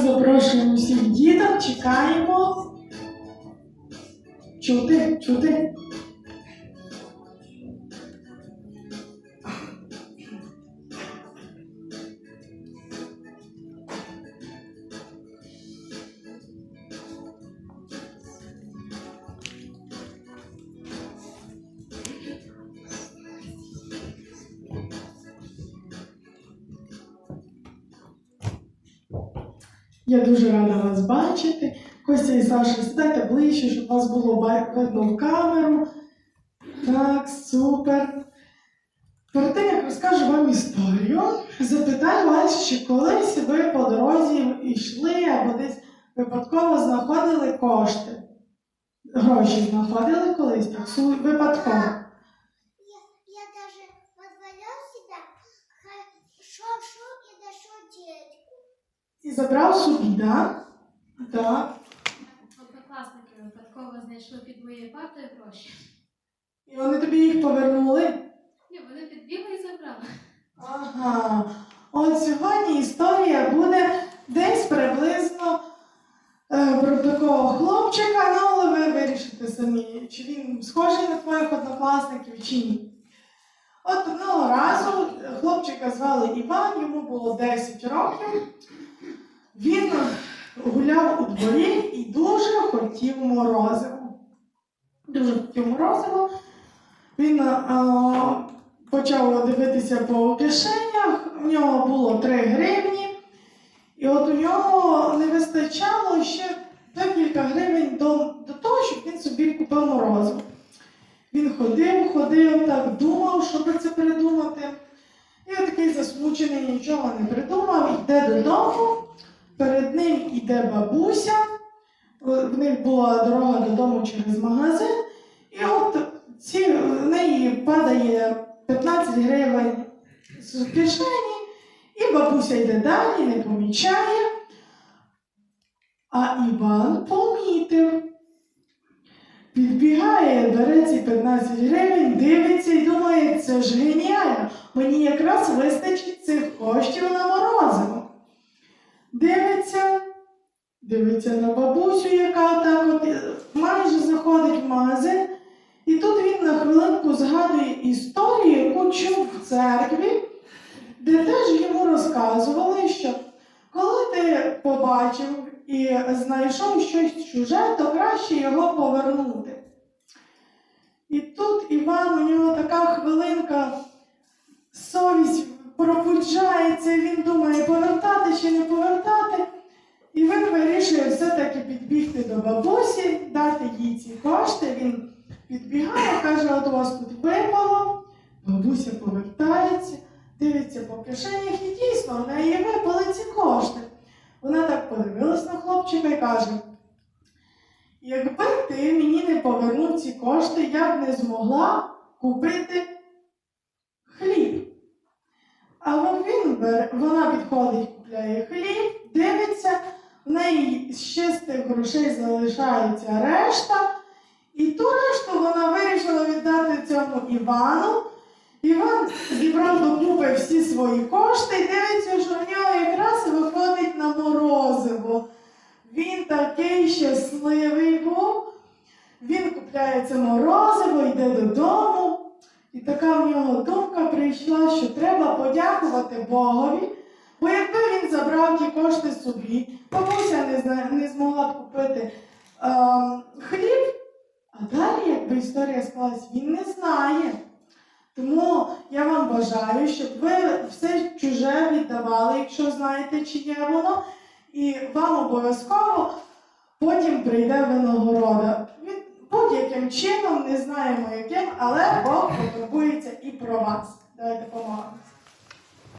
запрошуємо всіх діток, чекаємо. Чути, чути. Я дуже рада вас бачити. Костя і Саша, сідайте ближче, щоб вас було видно в камеру. Так, супер. Перед тим, як розкажу вам історію, запитаю вас, чи колись ви по дорозі йшли або десь випадково знаходили кошти. Гроші знаходили колись, так, випадково. І забрав собі, так? Так. Однокласники випадково знайшли під моєю партою гроші. І вони тобі їх повернули. Ні, вони підбігли і забрали. Ага. От сьогодні історія буде десь приблизно е, про такого хлопчика, ну але ви вирішите самі, чи він схожий на твоїх однокласників, чи ні. От одного разу хлопчика звали Іван, йому було 10 років. Він гуляв у дворі і дуже хотів морозиво. Дуже хотів морозиво. Він а, почав дивитися по кишенях, в нього було 3 гривні, і от у нього не вистачало ще декілька гривень до, до того, щоб він собі купив морозиво. Він ходив, ходив, так думав, що би це придумати. І такий засмучений, нічого не придумав, йде додому, йде бабуся, в них була дорога додому через магазин, і от ці, в неї падає 15 гривень з кишені, і бабуся йде далі, не помічає. А Іван помітив. Підбігає, бере ці 15 гривень, дивиться і думає, це ж геніально. Мені якраз вистачить цих коштів на морозиво. Дивиться, дивиться на бабусю, яка так от майже заходить в магазин. І тут він на хвилинку згадує історію, яку чув в церкві, де теж йому розказували, що коли ти побачив і знайшов щось чуже, то краще його повернути. І тут Іван, у нього така хвилинка, совість пробуджається, він думає, повертати чи не повертати. Вирішує все-таки підбігти до бабусі, дати їй ці кошти. Він підбігає, каже, от у вас тут випало. Бабуся повертається, дивиться по кишенях і дійсно в неї випали ці кошти. Вона так подивилась на хлопчика і каже: якби ти мені не повернув ці кошти, я б не змогла купити хліб. Але він бере, вона підходить, купляє хліб, в неї з чистих грошей залишається решта. І ту решту вона вирішила віддати цьому Івану. Іван зібрав докупи всі свої кошти і дивиться, що в нього якраз виходить на морозиво. Він такий щасливий був. Він купляє це морозиво, йде додому. І така в нього думка прийшла, що треба подякувати Богові, бо якби він забрав ті кошти собі, бабуся не, не змогла б купити ем, хліб, а далі, якби історія склалась, він не знає. Тому я вам бажаю, щоб ви все чуже віддавали, якщо знаєте, чи є воно, і вам обов'язково потім прийде винагорода. Будь-яким чином, не знаємо яким, але Бог